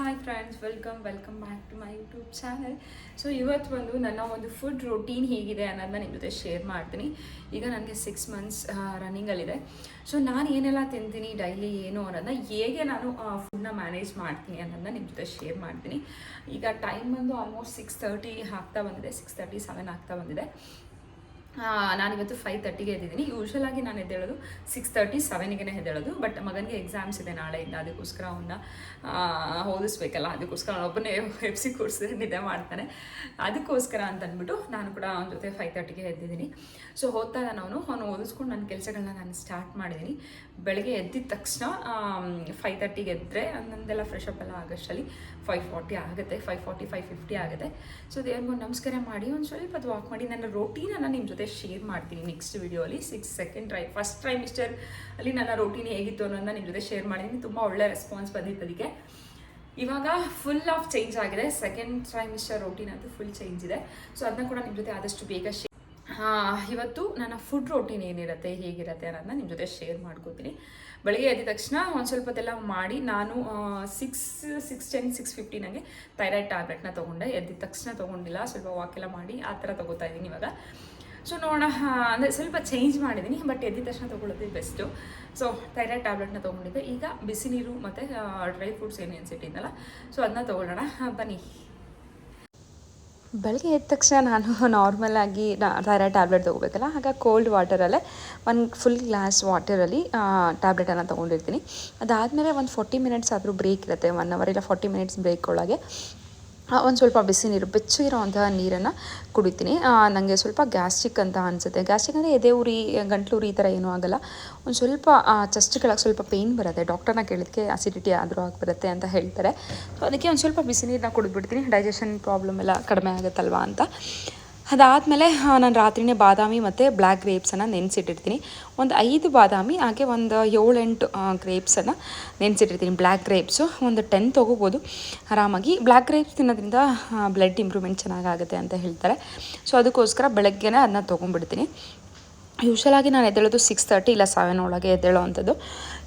Hi friends welcome welcome back to my YouTube channel so ಇವತ್ತು ಬಂದು ನನ್ನ ಒಂದು ಫುಡ್ ರೊಟೀನ್ ಹೇಗಿದೆ ಅನ್ನೋದನ್ನ ನಿಮ್ಮ ಜೊತೆ ಶೇರ್ ಮಾಡ್ತೀನಿ. ಈಗ ನನಗೆ ಸಿಕ್ಸ್ ಮಂತ್ಸ್ ರನ್ನಿಂಗಲ್ಲಿದೆ ಸೊ ನಾನು ಏನೆಲ್ಲ ತಿಂತೀನಿ ಡೈಲಿ ಏನು ಅನ್ನೋದನ್ನ ಹೇಗೆ ನಾನು ಫುಡ್ನ ಮ್ಯಾನೇಜ್ ಮಾಡ್ತೀನಿ ಅನ್ನೋದನ್ನ ನಿಮ್ಮ ಜೊತೆ ಶೇರ್ ಮಾಡ್ತೀನಿ. ಈಗ ಟೈಮ್ ಬಂದು ಆಲ್ಮೋಸ್ಟ್ ಸಿಕ್ಸ್ ತರ್ಟಿ ಆಗ್ತಾ ಬಂದಿದೆ ಸಿಕ್ಸ್ ತರ್ಟಿ ಸೆವೆನ್ ಆಗ್ತಾ ಬಂದಿದೆ. ನಾನಿವತ್ತು ಫೈವ್ ತರ್ಟಿಗೆ ಎದ್ದಿದ್ದೀನಿ. ಯೂಶ್ವಲ್ ಆಗಿ ನಾನು ಎದ್ದೇಳೋದು ಸಿಕ್ಸ್ ತರ್ಟಿ ಸೆವೆನ್ಗೆ ಎದ್ದೇಳೋದು. ಬಟ್ ಮಗನಿಗೆ ಎಕ್ಸಾಮ್ಸ್ ಇದೆ ನಾಳೆಯಿಂದ, ಅದಕ್ಕೋಸ್ಕರ ಅವನ್ನ ಓದಿಸ್ಬೇಕಲ್ಲ, ಅದಕ್ಕೋಸ್ಕರ ಒಬ್ಬನೇ ಎಫ್ಸಿ ಕೂರಿಸಿದ್ರೆ ನಿದ್ದೆ ಮಾಡ್ತಾನೆ. ಅದಕ್ಕೋಸ್ಕರ ಅಂತ ಅಂದ್ಬಿಟ್ಟು ನಾನು ಕೂಡ ಅವನ ಜೊತೆ ಫೈವ್ ತರ್ಟಿಗೆ ಎದ್ದಿದ್ದೀನಿ. ಸೊ ಓದ್ತಾ ನಾನು ಅವನು. ಅವನು ಓದಿಸ್ಕೊಂಡು ನನ್ನ ಕೆಲಸಗಳನ್ನ ನಾನು ಸ್ಟಾರ್ಟ್ ಮಾಡಿದ್ದೀನಿ. ಬೆಳಗ್ಗೆ ಎದ್ದಿದ ತಕ್ಷಣ ಫೈವ್ ತರ್ಟಿಗೆ ಎದ್ದರೆ ನಂದೆಲ್ಲ ಫ್ರೆಶ್ ಅಪ್ ಎಲ್ಲ ಆಗಷ್ಟಲ್ಲಿ ಫೈವ್ ಫಾರ್ಟಿ ಆಗುತ್ತೆ. ಫೈವ್ ಫಾರ್ಟಿ ಫೈವ್ ಫಿಫ್ಟಿ ಆಗುತ್ತೆ. ಸೊ ದೇವ್ರಿಗೆ ನಮಸ್ಕಾರ ಮಾಡಿ, ಒಂದು ಸ್ವಲ್ಪ ಅದು ವಾಕ್ ಮಾಡಿ, ನನ್ನ ರೋಟೀನನ್ನು ನಿಮ್ಮ ಜೊತೆ ಶೇರ್ ಮಾಡ್ತೀನಿ ನೆಕ್ಸ್ಟ್ ವಿಡಿಯೋಲಿ six second try first try mister ಅಲ್ಲಿ ನನ್ನ ರೋಟೀನ್ ಹೇಗಿತ್ತು ಅನ್ನೋದನ್ನ ನಿಮ್ಮ ಜೊತೆ ಶೇರ್ ಮಾಡಿದ್ದೀನಿ. ತುಂಬ ಒಳ್ಳೆ ರೆಸ್ಪಾನ್ಸ್ ಬಂದಿತ್ತು ಅದಕ್ಕೆ. ಇವಾಗ ಫುಲ್ ಆಫ್ ಚೇಂಜ್ ಆಗಿದೆ. ಸೆಕೆಂಡ್ ಟ್ರೈ ಮಿಸ್ಟರ್ ರೋಟೀನ್ ಅಂತೂ ಫುಲ್ ಚೇಂಜ್ ಇದೆ. ಸೊ ಅದನ್ನ ಕೂಡ ನಿಮ್ಮ ಜೊತೆ ಆದಷ್ಟು ಬೇಗ ಶೇರ್ ಇವತ್ತು ನನ್ನ ಫುಡ್ ರೋಟೀನ್ ಏನಿರುತ್ತೆ, ಹೇಗಿರುತ್ತೆ ಅನ್ನೋದನ್ನ ನಿಮ್ಮ ಜೊತೆ ಶೇರ್ ಮಾಡ್ಕೋತೀನಿ. ಬೆಳಗ್ಗೆ ಎದ್ದ ತಕ್ಷಣ ಒಂದು ಸ್ವಲ್ಪ ಹೊತ್ತೆಲ್ಲ ಮಾಡಿ ನಾನು six six ten six fifty ನನಗೆ ಥೈರಾಯ್ಡ್ ಟ್ಯಾಬ್ಲೆಟ್ನ ತೊಗೊಂಡೆ. ಎದ್ದ ತಕ್ಷಣ ತೊಗೊಂಡಿಲ್ಲ. ಸ್ವಲ್ಪ ವಾಕ್ ಎಲ್ಲ ಮಾಡಿ ಆ ಥರ ತೊಗೋತಾ ಇದ್ದೀನಿ ಇವಾಗ. ಸೊ ನೋಡೋಣ. ಅಂದರೆ ಸ್ವಲ್ಪ ಚೇಂಜ್ ಮಾಡಿದ್ದೀನಿ ಬಟ್ ಎದ್ದ ತಕ್ಷಣ ತೊಗೊಳ್ಳೋದು ಬೆಸ್ಟು ಸೊ ಥೈರಾಯ್ಡ್ ಟ್ಯಾಬ್ಲೆಟ್ನ ತೊಗೊಂಡಿದ್ದೆ. ಈಗ ಬಿಸಿ ನೀರು ಮತ್ತು ಡ್ರೈ ಫ್ರೂಟ್ಸ್ ಏನು ಅನ್ಸಿಟ್ಟಿದ್ದಲ್ಲ ಸೊ ಅದನ್ನ ತೊಗೊಳ್ಳೋಣ. ಬನ್ನಿ. ಬೆಳಗ್ಗೆ ಎದ್ದ ತಕ್ಷಣ ನಾನು ನಾರ್ಮಲಾಗಿ ಥೈರಾಯ್ಡ್ ಟ್ಯಾಬ್ಲೆಟ್ ತೊಗೋಬೇಕಲ್ಲ, ಆಗ ಕೋಲ್ಡ್ ವಾಟರಲ್ಲೇ ಒಂದು ಫುಲ್ ಗ್ಲಾಸ್ ವಾಟರಲ್ಲಿ ಟ್ಯಾಬ್ಲೆಟನ್ನು ತೊಗೊಂಡಿರ್ತೀನಿ. ಅದಾದಮೇಲೆ ಒಂದು ಫೋರ್ಟಿ ಮಿನಿಟ್ಸ್ ಆದರೂ ಬ್ರೇಕ್ ಇರುತ್ತೆ ಒನ್ ಅವರ್ ಇಲ್ಲ ಫಾರ್ಟಿ ಮಿನಿಟ್ಸ್ ಬ್ರೇಕ್ ಒಳಗೆ. ಒಂದು ಸ್ವಲ್ಪ ಬಿಸಿ ನೀರು ಬೆಚ್ಚಗಿರೋವಂತಹ ನೀರನ್ನು ಕುಡಿತೀನಿ. ನನಗೆ ಸ್ವಲ್ಪ ಗ್ಯಾಸ್ಟ್ರಿಕ್ ಅಂತ ಅನಿಸುತ್ತೆ. ಗ್ಯಾಸ್ಟ್ರಿಕ್ ಅಂದರೆ ಎದೆ ಉರಿ, ಗಂಟ್ಲು ಉರಿ ಈ ಥರ ಏನೂ ಆಗಲ್ಲ. ಒಂದು ಸ್ವಲ್ಪ ಚೆಸ್ಟ್ ಕೆಳಗೆ ಸ್ವಲ್ಪ ಪೇಯ್ನ್ ಬರುತ್ತೆ. ಡಾಕ್ಟರ್ನ ಕೇಳಿದಕ್ಕೆ ಅಸಿಡಿಟಿ ಆದರೂ ಆಗಿಬರುತ್ತೆ ಅಂತ ಹೇಳ್ತಾರೆ. ಸೊ ಅದಕ್ಕೆ ಒಂದು ಸ್ವಲ್ಪ ಬಿಸಿ ನೀರನ್ನ ಕುಡಿದ್ಬಿಡ್ತೀನಿ. ಡೈಜೆಷನ್ ಪ್ರಾಬ್ಲಮ್ ಎಲ್ಲ ಕಡಿಮೆ ಆಗುತ್ತಲ್ವಾ ಅಂತ. ಅದಾದಮೇಲೆ ನಾನು ರಾತ್ರಿನೇ ಬಾದಾಮಿ ಮತ್ತು ಬ್ಲ್ಯಾಕ್ ಗ್ರೇಪ್ಸನ್ನು ನೆನೆಸಿಟ್ಟಿರ್ತೀನಿ. ಒಂದು ಐದು ಬಾದಾಮಿ, ಹಾಗೆ ಒಂದು ಏಳೆಂಟು ಗ್ರೇಪ್ಸನ್ನು ನೆನೆಸಿಟ್ಟಿರ್ತೀನಿ. ಬ್ಲ್ಯಾಕ್ ಗ್ರೇಪ್ಸು, ಒಂದು ಟೆನ್ ತೊಗೋಬೋದು. ಆರಾಮಾಗಿ ಬ್ಲ್ಯಾಕ್ ಗ್ರೇಪ್ಸ್ ತಿನ್ನೋದ್ರಿಂದ ಬ್ಲಡ್ ಇಂಪ್ರೂವ್ಮೆಂಟ್ ಚೆನ್ನಾಗಾಗುತ್ತೆ ಅಂತ ಹೇಳ್ತಾರೆ. ಸೊ, ಅದಕ್ಕೋಸ್ಕರ ಬೆಳಗ್ಗೆನೇ ಅದನ್ನ ತೊಗೊಂಡ್ಬಿಡ್ತೀನಿ. ಯೂಶ್ವಲಾಗಿ ನಾನು ಎದ್ದೇಳೋದು ಸಿಕ್ಸ್ ತರ್ಟಿ ಇಲ್ಲ ಸೆವೆನ್ ಒಳಗೆ ಎದ್ದೇಳೋ ಅಂಥದ್ದು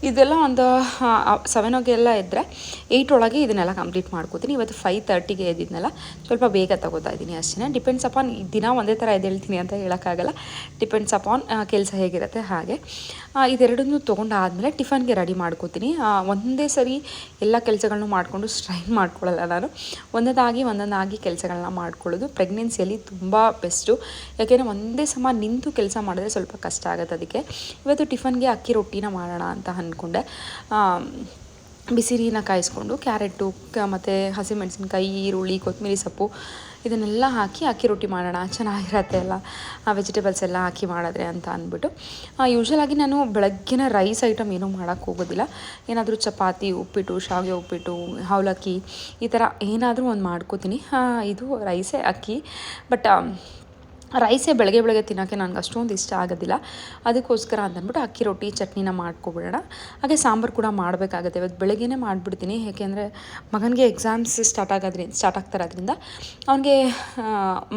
ಇದೆಲ್ಲ ಒಂದು ಸೆವೆನ್ ಎಲ್ಲ ಇದ್ದರೆ ಏಯ್ಟ್ ಒಳಗೆ ಇದನ್ನೆಲ್ಲ ಕಂಪ್ಲೀಟ್ ಮಾಡ್ಕೋತೀನಿ. ಇವತ್ತು ಫೈವ್ ತರ್ಟಿಗೆ ಎದ್ದಿದ್ನೆಲ್ಲ, ಸ್ವಲ್ಪ ಬೇಗ ತಗೋತಾ ಇದ್ದೀನಿ ಅಷ್ಟೇ ಡಿಪೆಂಡ್ಸ್ ಅಪಾನ್ ದಿನ ಒಂದೇ ಥರ ಎದ್ದೇಳ್ತೀನಿ ಅಂತ ಹೇಳೋಕ್ಕಾಗಲ್ಲ. ಡಿಪೆಂಡ್ಸ್ ಅಪಾನ್ ಕೆಲಸ ಹೇಗಿರುತ್ತೆ ಹಾಗೆ. ಇದೆರಡನ್ನೂ ತೊಗೊಂಡಾದಮೇಲೆ ಟಿಫನ್ಗೆ ರೆಡಿ ಮಾಡ್ಕೋತೀನಿ. ಒಂದೇ ಸರಿ ಎಲ್ಲ ಕೆಲಸಗಳನ್ನು ಮಾಡಿಕೊಂಡು ಸ್ಟ್ರೈನ್ ಮಾಡ್ಕೊಳ್ಳಲ್ಲ ನಾನು. ಒಂದೊಂದಾಗಿ ಒಂದೊಂದಾಗಿ ಕೆಲಸಗಳನ್ನ ಮಾಡ್ಕೊಳ್ಳೋದು. ಪ್ರೆಗ್ನೆನ್ಸಿಯಲ್ಲಿ ತುಂಬ ಬೆಸ್ಟು. ಯಾಕೆಂದರೆ ಒಂದೇ ಸಮ ನಿಂತು ಕೆಲಸ ಮಾಡಿದ್ರೆ ಸ್ವಲ್ಪ ಕಷ್ಟ ಆಗುತ್ತೆ ಅದಕ್ಕೆ. ಇವತ್ತು ಟಿಫನ್ಗೆ ಅಕ್ಕಿ ರೊಟ್ಟಿನ ಮಾಡೋಣ ಅಂತ ಅಂದ್ಕೊಂಡೆ. ಬಿಸಿ ಕಾಯಿಸ್ಕೊಂಡು ಕ್ಯಾರೆಟು ಮತ್ತು ಹಸಿಮೆಣಸಿನ್ಕಾಯಿ, ಈರುಳ್ಳಿ, ಕೊತ್ತಂಬರಿ ಸೊಪ್ಪು ಇದನ್ನೆಲ್ಲ ಹಾಕಿ, ಅಕ್ಕಿ ರೊಟ್ಟಿ ಮಾಡೋಣ. ಚೆನ್ನಾಗಿರತ್ತೆ ಎಲ್ಲ ವೆಜಿಟೇಬಲ್ಸ್ ಎಲ್ಲ ಹಾಕಿ ಮಾಡಿದ್ರೆ ಅಂತ ಅಂದ್ಬಿಟ್ಟು. ಯೂಶ್ವಲಾಗಿ ನಾನು ಬೆಳಗ್ಗಿನ ರೈಸ್ ಐಟಮ್ ಏನೂ ಮಾಡೋಕ್ಕೆ ಹೋಗೋದಿಲ್ಲ. ಏನಾದರೂ ಚಪಾತಿ, ಉಪ್ಪಿಟ್ಟು, ಶಾವಿಗೆ ಉಪ್ಪಿಟ್ಟು, ಅವಲಕ್ಕಿ ಈ ಥರ ಏನಾದರೂ ಒಂದು ಮಾಡ್ಕೋತೀನಿ. ಇದು ರೈಸೇ ಅಕ್ಕಿ. ಬಟ್ ರೈಸೇ ಬೆಳಗ್ಗೆ ಬೆಳಗ್ಗೆ ತಿನ್ನೋಕ್ಕೆ ನನಗೆ ಅಷ್ಟೊಂದು ಇಷ್ಟ ಆಗೋದಿಲ್ಲ. ಅದಕ್ಕೋಸ್ಕರ ಅಂತಂದ್ಬಿಟ್ಟು ಅಕ್ಕಿ ರೊಟ್ಟಿ, ಚಟ್ನಿನ ಮಾಡ್ಕೊಬಿಡೋಣ. ಹಾಗೆ ಸಾಂಬಾರು ಕೂಡ ಮಾಡಬೇಕಾಗುತ್ತೆ. ಇವತ್ತು ಬೆಳಗ್ಗೆನೇ ಮಾಡಿಬಿಡ್ತೀನಿ. ಏಕೆಂದರೆ ಮಗನಿಗೆ ಎಕ್ಸಾಮ್ಸ್ ಸ್ಟಾರ್ಟ್ ಆಗೋದ್ರಿಂದ ಸ್ಟಾರ್ಟ್ ಆಗ್ತಾರೋದ್ರಿಂದ ಅವನಿಗೆ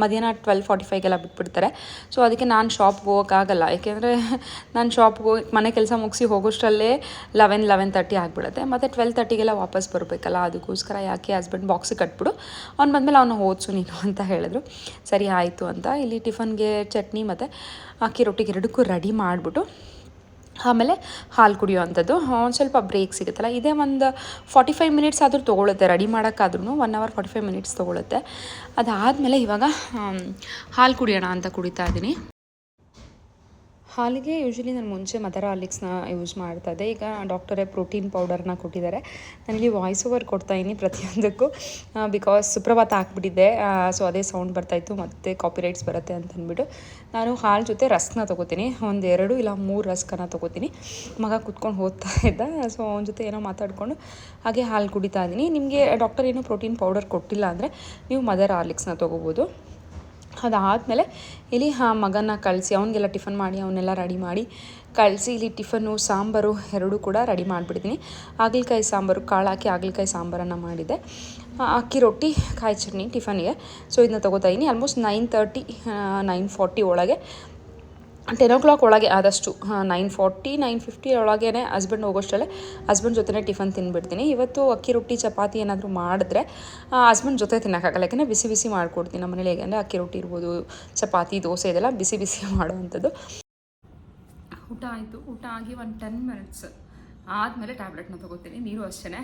ಮಧ್ಯಾಹ್ನ ಟ್ವೆಲ್ ಫಾರ್ಟಿ ಫೈವ್ಗೆಲ್ಲ ಬಿಟ್ಬಿಡ್ತಾರೆ. ಸೊ ಅದಕ್ಕೆ ನಾನು ಶಾಪ್ಗೆ ಹೋಗೋಕ್ಕಾಗಲ್ಲ. ಏಕೆಂದರೆ ನಾನು ಶಾಪ್ಗೆ ಹೋಗಿ ಮನೆ ಕೆಲಸ ಮುಗಿಸಿ ಹೋಗೋಷ್ಟರಲ್ಲೇ ಲೆವೆನ್ ಲೆವೆನ್ ತರ್ಟಿ ಆಗಿಬಿಡುತ್ತೆ. ಮತ್ತು ಟ್ವೆಲ್ ತರ್ಟಿಗೆಲ್ಲ ವಾಪಸ್ ಬರಬೇಕಲ್ಲ. ಅದಕ್ಕೋಸ್ಕರ ಯಾಕೆ ಹಸ್ಬೆಂಡ್ ಬಾಕ್ಸಿಗೆ ಕಟ್ಬಿಡು. ಅವ್ನು ಬಂದಮೇಲೆ ಅವನು ಓದಿಸು ನೀನು ಅಂತ ಹೇಳಿದ್ರು. ಸರಿ, ಆಯಿತು ಅಂತ. ಇಲ್ಲಿ ಟಿಫನ್ಗೆ ಚಟ್ನಿ ಮತ್ತು ಅಕ್ಕಿ ರೊಟ್ಟಿಗೆ ಎರಡಕ್ಕೂ ರೆಡಿ ಮಾಡಿಬಿಟ್ಟು ಆಮೇಲೆ ಹಾಲು ಕುಡಿಯೋ ಅಂಥದ್ದು ಒಂದು ಸ್ವಲ್ಪ ಬ್ರೇಕ್ ಸಿಗುತ್ತಲ್ಲ, ಇದೇ ಒಂದು ಫಾರ್ಟಿ ಫೈವ್ ಮಿನಿಟ್ಸ್ ಆದರೂ ತೊಗೊಳುತ್ತೆ ready ಮಾಡೋಕ್ಕಾದ್ರೂ one hour forty five minutes ತೊಗೊಳುತ್ತೆ. ಅದಾದಮೇಲೆ ಇವಾಗ ಹಾಲು ಕುಡಿಯೋಣ ಅಂತ ಕುಡಿತಾ ಇದ್ದೀನಿ. ಹಾಲಿಗೆ ಯೂಶ್ವಲಿ ನಾನು ಮುಂಚೆ ಮದರ ಹಾಲಿಕ್ಸ್ನ ಯೂಸ್ ಮಾಡ್ತಾ ಇದ್ದೆ ಈಗ ಡಾಕ್ಟರೇ ಪ್ರೋಟೀನ್ ಪೌಡರ್ನ ಕೊಟ್ಟಿದ್ದಾರೆ ನನಗೆ ವಾಯ್ಸ್ ಓವರ್ ಕೊಡ್ತಾಯಿನಿ ಪ್ರತಿಯೊಂದಕ್ಕೂ. ಬಿಕಾಸ್ ಸುಪ್ರಭಾತ ಹಾಕ್ಬಿಟ್ಟಿದ್ದೆ ಸೊ ಅದೇ ಸೌಂಡ್ ಬರ್ತಾಯಿತ್ತು ಮತ್ತು ಕಾಪಿರೈಟ್ಸ್ ಬರುತ್ತೆ ಅಂತ ಅಂದ್ಬಿಟ್ಟು ನಾನು ಹಾಲು ಜೊತೆ ರಸ್ಕ್ನ ತೊಗೋತೀನಿ. ಒಂದು ಎರಡು ಇಲ್ಲ ಮೂರು ರಸ್ಕನ್ನ ತೊಗೋತೀನಿ. ಮಗ ಕುತ್ಕೊಂಡು ಓದ್ತಾ ಇದ್ದ. ಸೊ ಅವನ ಜೊತೆ ಏನೋ ಮಾತಾಡಿಕೊಂಡು ಹಾಗೆ ಹಾಲು ಕುಡಿತಾ ಇದ್ದೀನಿ ನಿಮಗೆ ಡಾಕ್ಟರ್ ಏನು ಪ್ರೋಟೀನ್ ಪೌಡರ್ ಕೊಟ್ಟಿಲ್ಲ ಅಂದರೆ ನೀವು ಮದರ್ ಹಾರ್ಲಿಕ್ಸ್ನ ತೊಗೋಬೋದು. ಅದಾದಮೇಲೆ ಇಲ್ಲಿ ಆ ಮಗನ ಕಳಿಸಿ, ಅವನಿಗೆಲ್ಲ ಟಿಫನ್ ಮಾಡಿ ಅವನ್ನೆಲ್ಲ ರೆಡಿ ಮಾಡಿ ಕಳಿಸಿ, ಇಲ್ಲಿ ಟಿಫನ್ನು, ಸಾಂಬಾರು ಎರಡೂ ಕೂಡ ರೆಡಿ ಮಾಡಿಬಿಡ್ತೀನಿ ಹಾಗಲಕಾಯಿ ಸಾಂಬಾರು ಕಾಳು ಹಾಕಿ ಹಾಗಲಕಾಯಿ ಸಾಂಬಾರನ್ನು ಮಾಡಿದ್ದೆ ಅಕ್ಕಿ ರೊಟ್ಟಿ, ಕಾಯಿ ಚಟ್ನಿ ಟಿಫನ್ಗೆ ಸೊ ಇದನ್ನ ತೊಗೋತಾ ಇದ್ದೀನಿ almost nine thirty nine forty ಒಳಗೆ ಟೆನ್ ಓ ಕ್ಲಾಕ್ ಒಳಗೆ ಆದಷ್ಟು ನೈನ್ ಫಾರ್ಟಿ ನೈನ್ ಫಿಫ್ಟಿ ಒಳಗೇ ಹಸ್ಬೆಂಡ್ ಹೋಗೋಷ್ಟರಲ್ಲೇ ಹಸ್ಬೆಂಡ್ ಜೊತೆ ಟಿಫನ್ ತಿನ್ಬಿಡ್ತೀನಿ. ಇವತ್ತು ಅಕ್ಕಿ ರೊಟ್ಟಿ, ಚಪಾತಿ ಏನಾದರೂ ಮಾಡಿದ್ರೆ ಹಸ್ಬೆಂಡ್ ಜೊತೆ ತಿನ್ನೋಕ್ಕಾಗಲ್ಲ. ಯಾಕೆಂದರೆ ಬಿಸಿ ಬಿಸಿ ಮಾಡಿಕೊಡ್ತೀನಿ ನಮ್ಮ ಮನೇಲಿ. ಹೇಗೆಂದರೆ ಅಕ್ಕಿ ರೊಟ್ಟಿ ಇರ್ಬೋದು, ಚಪಾತಿ, ದೋಸೆ ಇದೆಲ್ಲ ಬಿಸಿ ಬಿಸಿ ಮಾಡುವಂಥದ್ದು. ಊಟ ಆಯಿತು. ಊಟ ಆಗಿ ಒಂದು ಟೆನ್ ಮಿನಿಟ್ಸ್ ಆದಮೇಲೆ ಟ್ಯಾಬ್ಲೆಟ್ನ ತೊಗೋತೀನಿ. ನೀರು ಅಷ್ಟೇ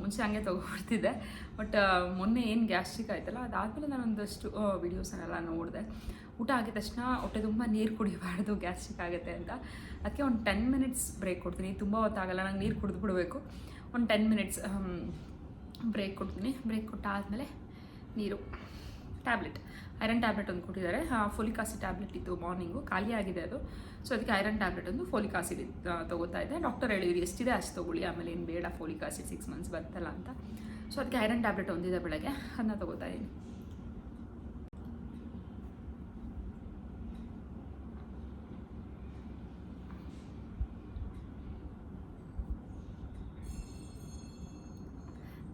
ಮುಂಚೆ ಹಂಗೆ ತೊಗೊಬಿಡ್ತಿದ್ದೆ. ಬಟ್ ಮೊನ್ನೆ ಏನು ಗ್ಯಾಸ್ಟ್ರಿಕ್ ಆಯ್ತಲ್ಲ, ಅದಾದಮೇಲೆ ನಾನು ಒಂದಷ್ಟು ವೀಡಿಯೋಸನ್ನೆಲ್ಲ ನೋಡಿದೆ. ಊಟ ಆಗಿದ ತಕ್ಷಣ ಹೊಟ್ಟೆ ತುಂಬ ನೀರು ಕುಡಿಬಾರ್ದು, ಗ್ಯಾಸ್ಟ್ರಿಕ್ ಆಗುತ್ತೆ ಅಂತ. ಅದಕ್ಕೆ ಒಂದು ಟೆನ್ ಮಿನಿಟ್ಸ್ ಬ್ರೇಕ್ ಕೊಡ್ತೀನಿ. ತುಂಬ ಹೊತ್ತಾಗಲ್ಲ, ನಂಗೆ ನೀರು ಕುಡಿದು ಬಿಡಬೇಕು. ಒಂದು ಟೆನ್ ಮಿನಿಟ್ಸ್ ಬ್ರೇಕ್ ಕೊಡ್ತೀನಿ. ಬ್ರೇಕ್ ಕೊಟ್ಟಾದಮೇಲೆ ನೀರು. ಟ್ಯಾಬ್ಲೆಟ್ ಐರನ್ ಟ್ಯಾಬ್ಲೆಟ್ ಒಂದು ಕೊಟ್ಟಿದ್ದಾರೆ. ಫೋಲಿಕ್ ಆಸಿಡ್ ಟ್ಯಾಬ್ಲೆಟ್ ಇತ್ತು ಮಾರ್ನಿಂಗು ಖಾಲಿ ಆಗಿದೆ ಅದು. ಸೊ ಅದಕ್ಕೆ ಐರನ್ ಟ್ಯಾಬ್ಲೆಟ್ ಒಂದು ಫೋಲಿಕ್ ಆಸಿಡ್ ತೊಗೋತಾ ಇದೆ ಡಾಕ್ಟರ್ ಹೇಳಿದ್ರು, ಎಷ್ಟಿದೆ ಅಷ್ಟು ತೊಗೊಳ್ಳಿ. ಆಮೇಲೆ ಏನು ಬೇಡ ಫೋಲಿಕ್ ಆಸಿಡ್ ಸಿಕ್ಸ್ ಮಂತ್ಸ್ ಬರ್ತಲ್ಲ ಅಂತ. ಸೊ ಅದಕ್ಕೆ ಐರನ್ ಟ್ಯಾಬ್ಲೆಟ್ ಒಂದಿದೆ ಬೆಳಗ್ಗೆ. ಅದನ್ನ ತೊಗೋತಾ ಇದ್ದೀನಿ.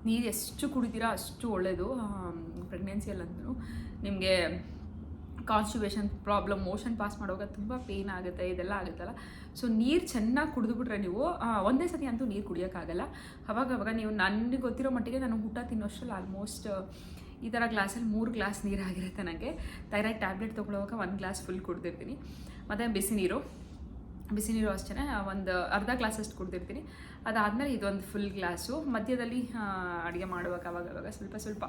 ನೀರು ಎಷ್ಟು ಕುಡಿತೀರಾ ಅಷ್ಟು ಒಳ್ಳೆಯದು ಪ್ರೆಗ್ನೆನ್ಸಿಯಲ್ಲಂತೂ ನಿಮಗೆ ಕಾನ್ಸ್ಟಿಬೇಷನ್ ಪ್ರಾಬ್ಲಮ್ ಮೋಷನ್ ಪಾಸ್ ಮಾಡುವಾಗ ತುಂಬ ಪೇಯ್ನ್ ಆಗುತ್ತೆ, ಇದೆಲ್ಲ ಆಗುತ್ತಲ್ಲ. ಸೊ ನೀರು ಚೆನ್ನಾಗಿ ಕುಡಿದ್ಬಿಟ್ರೆ ನೀವು ಒಂದೇ ಸತಿ ಅಂತೂ ನೀರು ಕುಡಿಯೋಕ್ಕಾಗಲ್ಲ. ಅವಾಗ ಅವಾಗ ನೀವು ನನಗೆ ಗೊತ್ತಿರೋ ಮಟ್ಟಿಗೆ ನಾನು ಊಟ ತಿನ್ನೋಷ್ಟರಲ್ಲಿ ಆಲ್ಮೋಸ್ಟ್ ಈ ಥರ ಗ್ಲಾಸಲ್ಲಿ ಮೂರು ಗ್ಲಾಸ್ ನೀರು ಆಗಿರುತ್ತೆ ನನಗೆ ಥೈರಾಯ್ಡ್ ಟ್ಯಾಬ್ಲೆಟ್ ತೊಗೊಳೋವಾಗ ಒಂದು ಗ್ಲಾಸ್ ಫುಲ್ ಕುಡ್ದಿರ್ತೀನಿ. ಮತ್ತು ಬಿಸಿ ನೀರು. ಬಿಸಿ ನೀರು ಅಷ್ಟೇ ಒಂದು ಅರ್ಧ ಗ್ಲಾಸಷ್ಟು ಕುಡ್ದಿರ್ತೀನಿ. ಅದಾದಮೇಲೆ ಇದೊಂದು ಫುಲ್ ಗ್ಲಾಸು ಮಧ್ಯದಲ್ಲಿ ಅಡುಗೆ ಮಾಡುವಾಗ ಅವಾಗ ಅವಾಗ ಸ್ವಲ್ಪ ಸ್ವಲ್ಪ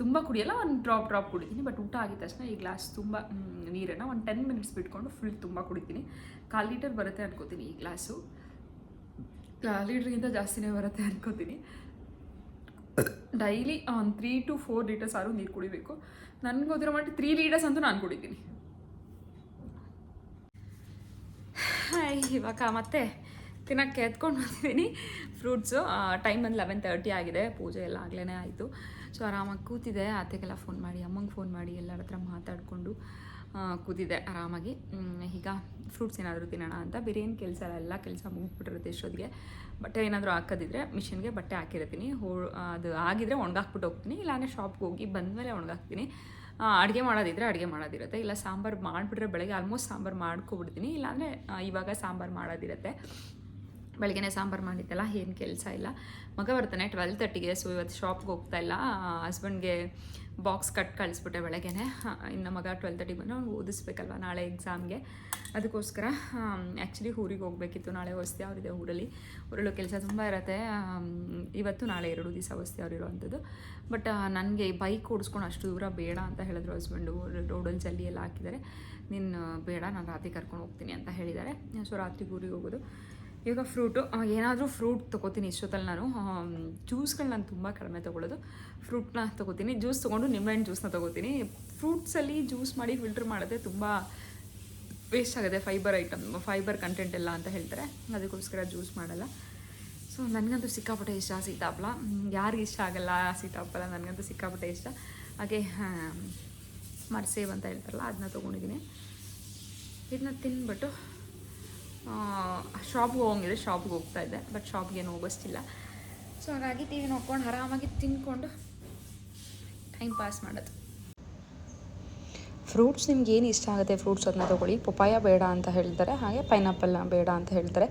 ತುಂಬ ಕುಡಿಯಲ್ಲ, ಒಂದು ಡ್ರಾಪ್ ಡ್ರಾಪ್ ಕುಡಿತೀನಿ. ಬಟ್ ಊಟ ಆಗಿದ ತಕ್ಷಣ ಈ ಗ್ಲಾಸ್ ತುಂಬ ನೀರನ್ನು ಒಂದು ಟೆನ್ ಮಿನಿಟ್ಸ್ ಬಿಟ್ಕೊಂಡು ಫುಲ್ ತುಂಬ ಕುಡಿತೀನಿ. ಕಾಲು ಲೀಟರ್ ಬರುತ್ತೆ ಅನ್ಕೋತೀನಿ ಈ ಗ್ಲಾಸು ಕಾಲು ಲೀಟ್ರಿಗಿಂತ ಜಾಸ್ತಿನೇ ಬರುತ್ತೆ ಅನ್ಕೋತೀನಿ. ಡೈಲಿ ಒಂದು ತ್ರೀ ಟು ಫೋರ್ ಲೀಟರ್ಸ್ ಆರು ನೀರು ಕುಡಿಬೇಕು. ನನಗೆ ಗೊತ್ತಿರೋ ಮಟ್ಟಿಗೆ ತ್ರೀ ಲೀಟರ್ಸ್ ಅಂತೂ ನಾನು ಕುಡಿತೀನಿ. ಇವಾಗ ಮತ್ತೆ ತಿನ್ನೋಕ್ಕೆ ಎತ್ಕೊಂಡು ಬಂದಿದ್ದೀನಿ ಫ್ರೂಟ್ಸು ಟೈಮ್ ಒಂದು ಲೆವೆನ್ ತರ್ಟಿ ಆಗಿದೆ. ಪೂಜೆ ಎಲ್ಲ ಆಗಲೇ ಆಯಿತು. ಸೊ ಆರಾಮಾಗಿ ಕೂತಿದೆ. ಅತ್ತೆಗೆಲ್ಲ ಫೋನ್ ಮಾಡಿ, ಅಮ್ಮಂಗೆ ಫೋನ್ ಮಾಡಿ ಎಲ್ಲರ ಹತ್ರ ಮಾತಾಡಿಕೊಂಡು ಕೂತಿದೆ ಆರಾಮಾಗಿ. ಈಗ ಫ್ರೂಟ್ಸ್ ಏನಾದರೂ ತಿನ್ನೋಣ ಅಂತ. ಬೇರೆ ಏನು ಕೆಲಸ ಎಲ್ಲ ಕೆಲಸ ಮುಗಿಸ್ಬಿಟ್ಟಿರುತ್ತೆ ಇಷ್ಟೊತ್ತಿಗೆ ಬಟ್ಟೆ ಏನಾದರೂ ಹಾಕೋದಿದ್ರೆ ಮಿಷಿನ್ಗೆ ಬಟ್ಟೆ ಹಾಕಿರ್ತೀನಿ. ಹೋ, ಅದು ಆಗಿದ್ರೆ ಒಣಗಾಕ್ಬಿಟ್ಟು ಹೋಗ್ತೀನಿ. ಇಲ್ಲಾಂದರೆ ಶಾಪ್ಗೆ ಹೋಗಿ ಬಂದಮೇಲೆ ಒಣಗಾಕ್ತೀನಿ. ಅಡುಗೆ ಮಾಡೋದಿದ್ರೆ ಅಡುಗೆ ಮಾಡೋದಿರುತ್ತೆ. ಇಲ್ಲ ಸಾಂಬಾರು ಮಾಡಿಬಿಟ್ರೆ ಬೆಳಗ್ಗೆ ಆಲ್ಮೋಸ್ಟ್ ಸಾಂಬಾರು ಮಾಡ್ಕೊಬಿಡ್ತೀನಿ. ಇಲ್ಲಾಂದರೆ ಇವಾಗ ಸಾಂಬಾರು ಮಾಡೋದಿರುತ್ತೆ. ಬೆಳಗ್ಗೆನೇ ಸಾಂಬಾರು ಮಾಡಿದ್ದಲ್ಲ, ಏನು ಕೆಲಸ ಇಲ್ಲ. ಮಗ ಬರ್ತಾನೆ ಟ್ವೆಲ್ ತರ್ಟಿಗೆ ಸೊ ಇವತ್ತು ಶಾಪ್ಗೆ ಹೋಗ್ತಾ ಇಲ್ಲ. ಹಸ್ಬೆಂಡ್ಗೆ ಬಾಕ್ಸ್ ಕಟ್ ಕಳಿಸ್ಬಿಟ್ಟೆ ಬೆಳಗ್ಗೆನೆ. ಇನ್ನು ಮಗ ಟ್ವೆಲ್ ತರ್ಟಿ ಬಂದು ಅವ್ನು ಓದಿಸ್ಬೇಕಲ್ವ ನಾಳೆ ಎಕ್ಸಾಮ್ಗೆ ಅದಕ್ಕೋಸ್ಕರ ಆ್ಯಕ್ಚುಲಿ ಊರಿಗೆ ಹೋಗಬೇಕಿತ್ತು ನಾಳೆ ವಸ್ತಿ ಅವರಿದೆ ಊರಲ್ಲಿ. ಊರಲ್ಲೂ ಕೆಲಸ ತುಂಬ ಇರುತ್ತೆ. ಇವತ್ತು ನಾಳೆ ಎರಡು ದಿವಸ ವಸ್ತಿ ಅವ್ರು ಇರೋವಂಥದ್ದು ಬಟ್ ನನಗೆ ಬೈಕ್ ಓಡಿಸ್ಕೊಂಡು ಅಷ್ಟು ದೂರ ಬೇಡ ಅಂತ ಹೇಳಿದ್ರು ಹಸ್ಬೆಂಡು ರೋಡಲ್ಲಿ ಜಲ್ಲಿ ಎಲ್ಲ ಹಾಕಿದ್ದಾರೆ. ನೀನು ಬೇಡ, ನಾನು ರಾತ್ರಿ ಕರ್ಕೊಂಡು ಹೋಗ್ತೀನಿ ಅಂತ ಹೇಳಿದ್ದಾರೆ. ಸೊ ರಾತ್ರಿ ಊರಿಗೆ ಹೋಗೋದು. ಇವಾಗ ಫ್ರೂಟು ಏನಾದರೂ ಫ್ರೂಟ್ ತೊಗೋತೀನಿ ಇಷ್ಟೊತ್ತಲ್ಲಿ ನಾನು. ಜ್ಯೂಸ್ಗಳು ನಾನು ತುಂಬ ಕಡಿಮೆ ತೊಗೊಳ್ಳೋದು. ಫ್ರೂಟ್ನ ತೊಗೋತೀನಿ. ಜ್ಯೂಸ್ ತೊಗೊಂಡು ನಿಂಬೆಹಣ್ಣು ಜ್ಯೂಸ್ನ ತೊಗೋತೀನಿ. ಫ್ರೂಟ್ಸಲ್ಲಿ ಜ್ಯೂಸ್ ಮಾಡಿ ಫಿಲ್ಟ್ರ್ ಮಾಡಿದ್ರೆ ತುಂಬ ವೇಸ್ಟ್ ಆಗುತ್ತೆ ಫೈಬರ್ ಐಟಮ್, ಫೈಬರ್ ಕಂಟೆಂಟ್ ಎಲ್ಲ ಅಂತ ಹೇಳ್ತಾರೆ. ಅದಕ್ಕೋಸ್ಕರ ಜ್ಯೂಸ್ ಮಾಡಲ್ಲ. ಸೊ, ನನಗಂತೂ ಸಿಕ್ಕಾಪಟ್ಟೆ ಇಷ್ಟ ಸೀತಾಫಲ. ಯಾರಿಗೆ ಇಷ್ಟ ಆಗಲ್ಲ ಸೀತಾಫಲ, ನನಗಂತೂ ಸಿಕ್ಕಾಪಟ್ಟೆ ಇಷ್ಟ. ಹಾಗೆ ಮರ್ಸೇವ್ ಅಂತ ಹೇಳ್ತಾರಲ್ಲ, ಅದನ್ನ ತೊಗೊಂಡಿದ್ದೀನಿ. ಇದನ್ನ ತಿಂದ್ಬಿಟ್ಟು ಶಾಪ್ಗೆ ಹೋಗೋಂಗಿಲ್ಲ ಶಾಪ್ಗೆ ಹೋಗ್ತಾ ಇದ್ದೆ ಬಟ್ ಶಾಪ್ಗೆ ಏನು ಹೋಗೋಷ್ಟಿಲ್ಲ ಸೊ ಹಾಗಾಗಿ ಟಿ ವಿ ನೋಡ್ಕೊಂಡು ಆರಾಮಾಗಿ ತಿನ್ಕೊಂಡು ಟೈಮ್ ಪಾಸ್ ಮಾಡೋದು. ಫ್ರೂಟ್ಸ್ ನಿಮ್ಗೆ ಏನು ಇಷ್ಟ ಆಗುತ್ತೆ? ಫ್ರೂಟ್ಸ್ ಅದನ್ನ ತೊಗೊಳ್ಳಿ. ಪಪಾಯ ಬೇಡ ಅಂತ ಹೇಳ್ತಾರೆ. ಹಾಗೆ ಪೈನಾಪಲ್ನ ಬೇಡ ಅಂತ ಹೇಳ್ತಾರೆ.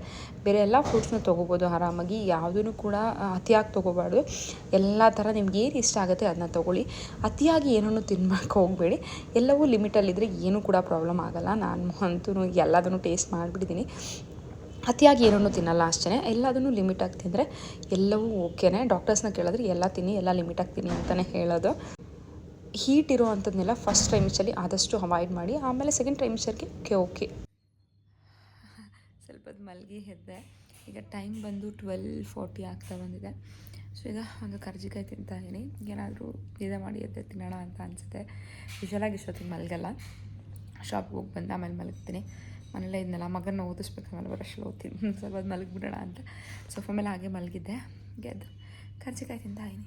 ಬೇರೆ ಎಲ್ಲ ಫ್ರೂಟ್ಸ್ನ ತೊಗೋಬೋದು ಆರಾಮಾಗಿ. ಯಾವುದೂ ಕೂಡ ಅತಿಯಾಗಿ ತೊಗೋಬಾರ್ದು. ಎಲ್ಲ ಥರ ನಿಮ್ಗೆ ಏನು ಇಷ್ಟ ಆಗುತ್ತೆ ಅದನ್ನ ತೊಗೊಳ್ಳಿ. ಅತಿಯಾಗಿ ಏನೂ ತಿನ್ಬೇಕು ಹೋಗಬೇಡಿ. ಎಲ್ಲವೂ ಲಿಮಿಟಲ್ಲಿದ್ದರೆ ಏನೂ ಕೂಡ ಪ್ರಾಬ್ಲಮ್ ಆಗಲ್ಲ. ನಾನು ಅಂತೂ ಎಲ್ಲದನ್ನು ಟೇಸ್ಟ್ ಮಾಡಿಬಿಟ್ಟಿದ್ದೀನಿ ಅತಿಯಾಗಿ ಏನೂ ತಿನ್ನಲ್ಲ ಅಷ್ಟೇ ಎಲ್ಲದನ್ನು ಲಿಮಿಟಾಗಿ ತಿಂದರೆ ಎಲ್ಲವೂ ಓಕೆನೇ. ಡಾಕ್ಟರ್ಸ್ನ ಕೇಳಿದ್ರೆ ಎಲ್ಲ ತಿನ್ನಿ, ಎಲ್ಲ ಲಿಮಿಟಾಗಿ ತಿನ್ನಿ ಅಂತಲೇ ಹೇಳೋದು. ಹೀಟ್ ಇರೋ ಅಂಥದ್ದನ್ನೆಲ್ಲ ಫಸ್ಟ್ ಟ್ರೈಮಿಷಲ್ಲಿ ಆದಷ್ಟು ಅವಾಯ್ಡ್ ಮಾಡಿ, ಆಮೇಲೆ ಸೆಕೆಂಡ್ ಟ್ರೈಮಿಸ್ಟರ್ಗೆ ಓಕೆ ಓಕೆ ಸ್ವಲ್ಪದ ಮಲಗಿ ಎದ್ದೆ. ಈಗ ಟೈಮ್ ಬಂದು ಟ್ವೆಲ್ ಫೋರ್ಟಿ ಆಗ್ತಾ ಬಂದಿದೆ. ಸೊ ಈಗ ಒಂದು ಕರ್ಜಿಕಾಯಿ ತಿಂತಾ ಏನಾದರೂ ನಿದ್ದೆ ಮಾಡಿ ಎದ್ದೆ ತಿನ್ನೋಣ ಅಂತ ಅನಿಸುತ್ತೆ. ಯೂಶಲಾಗಿ ಇಷ್ಟೊತ್ತಿಗೆ ಮಲಗಲ್ಲ. ಶಾಪ್ಗೆ ಹೋಗಿ ಬಂದು ಆಮೇಲೆ ಮಲಗ್ತೀನಿ. ಮನೇಲೇ ಇದ್ನಲ್ಲ ಮಗನ ಓದಿಸ್ಬೇಕಲ್ಲ ಬರೋಷ್ಟು ಓದ್ತೀನಿ. ಸ್ವಲ್ಪ ಮಲಗಿಬಿಡೋಣ ಅಂತ. ಸೋಫಾ ಮೇಲೆ ಹಾಗೆ ಮಲಗಿದ್ದೆ. ಗೆದ್ದು ಕರ್ಜಿಕಾಯಿ ತಿಂತಾ ಇದ್ದೀನಿ.